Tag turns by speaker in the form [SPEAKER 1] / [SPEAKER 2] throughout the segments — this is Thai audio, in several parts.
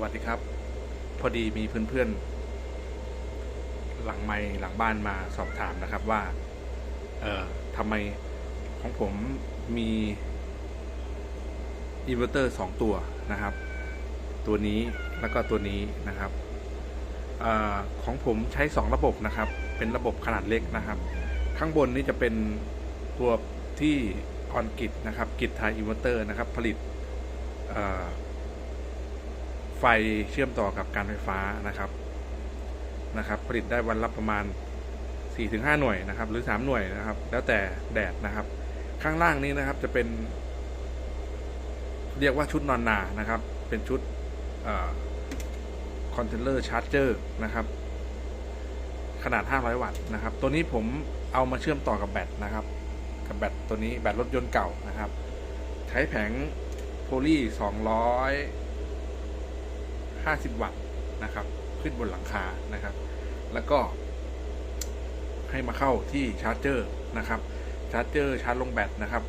[SPEAKER 1] วัสดีครับ พอดีมีเพื่อนๆ หลังไมค์หลังบ้านมาสอบถามนะครับว่า เอ่อทำไมของผมมีอินเวอร์เตอร์สองตัวนะครับ ตัวนี้แล้วก็ตัวนี้นะครับออของผมใช้2ระบบนะครับ เป็นระบบขนาดเล็กนะครับ ข้างบนนี่จะเป็นตัวที่ออนกิจนะครับกิจไทยอินเวอร์เตอร์นะครับ ผลิตเฟเชื่อมต่อกับการไฟฟ้านะครับนะครับ ผลิตได้วันละประมาณ 4-5 หน่วยนะครับ หรือ 3 หน่วยนะครับ แล้วแต่แดดนะครับ ข้างล่างนี้นะครับจะเป็น เรียกว่าชุดนอนนานะครับ เป็นชุดคอนเทนเลอร์ชาร์จเจอร์นะครับ ขนาด 500 วัตต์นะครับ ตัวนี้ผมเอามาเชื่อมต่อกับแบตนะครับ กับแบตตัวนี้แบตรถยนต์เก่านะครับ ใช้แผงโพลี200 50 วัตต์นะครับ ขึ้นบนหลังคานะครับ แล้วก็ให้มาเข้าที่ชาร์จเจอร์นะครับ ชาร์จเจอร์ชาร์จลงแบตนะครับ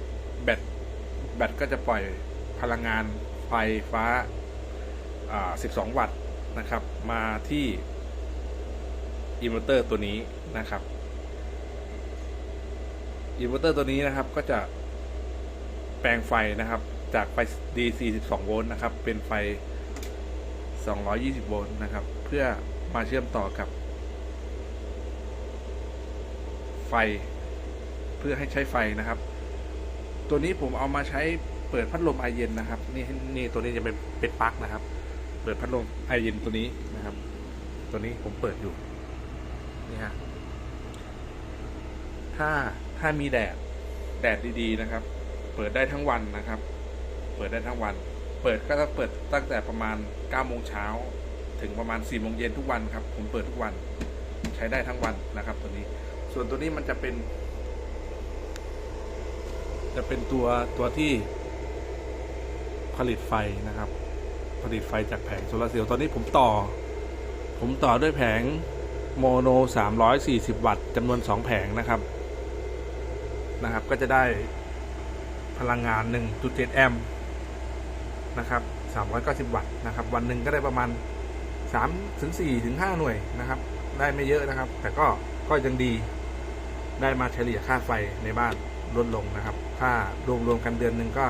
[SPEAKER 1] แบตแบตก็จะปล่อยพลังงานไฟฟ้าอ่า12 วัตต์นะครับ มาที่อินเวอร์เตอร์ตัวนี้นะครับอินเวอร์เตอร์ตัวนี้นะครับก็จะแปลงไฟนะครับ จากไฟ DC 12 โวลต์นะครับ เป็นไฟ 220 โวลต์นะครับ เพื่อมาเชื่อมต่อกับ ไฟ เพื่อให้ใช้ไฟนะครับ ตัวนี้ผมเอามาใช้เปิดพัดลมไอเย็นนะครับ นี่นี่ตัวนี้จะเป็นเป็นปลั๊กนะครับ เปิดพัดลมไอเย็นตัวนี้นะครับ ตัวนี้ผมเปิดอยู่นี่ฮะถ้าถ้ามีแดดแดดดีๆนะครับ เปิดได้ทั้งวันนะครับ เปิดได้ทั้งวัน เปิดก็ต้องเปิดตั้งแต่ประมาณ9โมงเช้าถึงประมาณ4โมงเย็นทุกวันครับ ผมเปิดทุกวันใช้ได้ทั้งวันนะครับตัวนี้ ส่วนตัวนี้มันจะเป็น จะเป็นตัวตัวที่ผลิตไฟนะครับ ผลิตไฟจากแผงโซลาร์เซลล์ตอนนี้ผมต่อ ผมต่อด้วยแผงโมโน 340 วัตต์จำนวน 2 แผงนะครับนะครับ ก็จะได้พลังงาน 1.7 แอมป์ นะครับ390 วัตต์นะครับ วันหนึ่งก็ได้ประมาณ3ถึง4ถึง5หน่วยนะครับ ได้ไม่เยอะนะครับ แต่ก็ก็ยังดีได้มาเฉลี่ยค่าไฟในบ้านลดลงนะครับ ค่ารวมรวมกันเดือนหนึ่งก็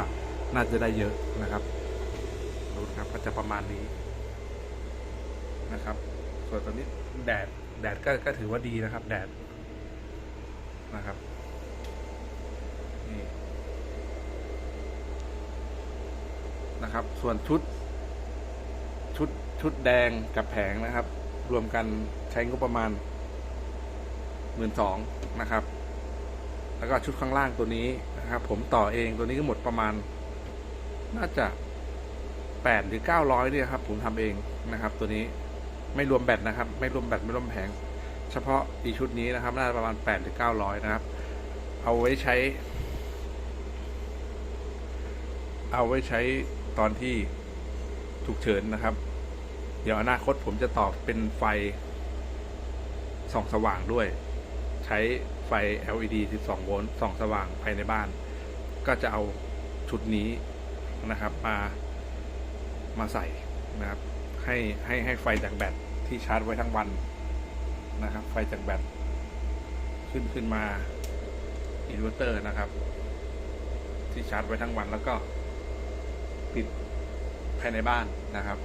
[SPEAKER 1] น่าจะได้เยอะนะครับดูครับก็จะประมาณนี้นะครับ ส่วนตอนนี้แดดแดดก็ก็ถือว่าดีนะครับ แดดนะครับนี่ นะครับ ส่วนชุด ชุดชุดแดงกับแผงนะครับ รวมกันใช้งบประมาณหมื่นสองนะครับ แล้วก็ชุดข้างล่างตัวนี้นะครับ ผมต่อเองตัวนี้ก็หมดประมาณ น่าจะแปดหรือเก้าร้อยเนี่ยครับ ผมทำเองนะครับ ตัวนี้ไม่รวมแบตนะครับ ไม่รวมแบตไม่รวมแผง เฉพาะอีชุดนี้นะครับ น่าจะประมาณแปดหรือเก้าร้อยนะครับ เอาไว้ใช้ เอาไว้ใช้ ตอนที่ฉุกเฉินนะครับ เดี๋ยวอนาคตผมจะต่อเป็นไฟส่องสว่างด้วย ใช้ไฟ LED 12 โวลต์ส่องสว่างภายในบ้าน ก็จะเอาชุดนี้นะครับ มามาใส่นะครับ ให้ให้ให้ไฟจากแบตที่ชาร์จไว้ทั้งวันนะครับ ไฟจากแบตขึ้นขึ้นมาอินเวอร์เตอร์นะครับ ที่ชาร์จไว้ทั้งวันแล้วก็ ปิดภายในบ้านนะครับ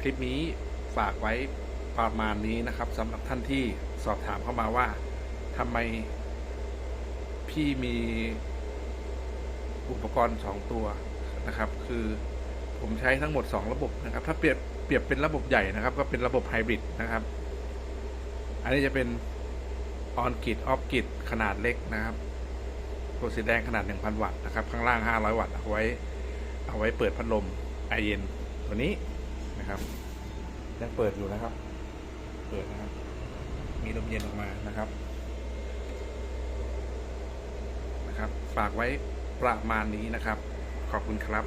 [SPEAKER 1] คลิปนี้ฝากไว้ประมาณนี้นะครับสำหรับท่านที่สอบถามเข้ามาว่าทำไมพี่มีอุปกรณ์ 2 ตัวนะครับ คือผมใช้ทั้งหมด 2 ระบบนะครับ ถ้าเปรียบเปรียบเป็นระบบใหญ่นะครับ ก็เป็นระบบไฮบริดนะครับ อันนี้จะเป็นออนกิดออฟกิดขนาดเล็กนะครับตัวสีแดงขนาด 1,000 วัตต์นะครับ ข้างล่าง 500 วัตต์เอาไว้ เอาไว้เปิดพัดลมไอเย็นตัวนี้นะครับยังเปิดอยู่นะครับ เปิดนะครับ มีลมเย็นออกมานะครับนะครับ ฝากไว้ประมาณนี้นะครับ ขอบคุณครับ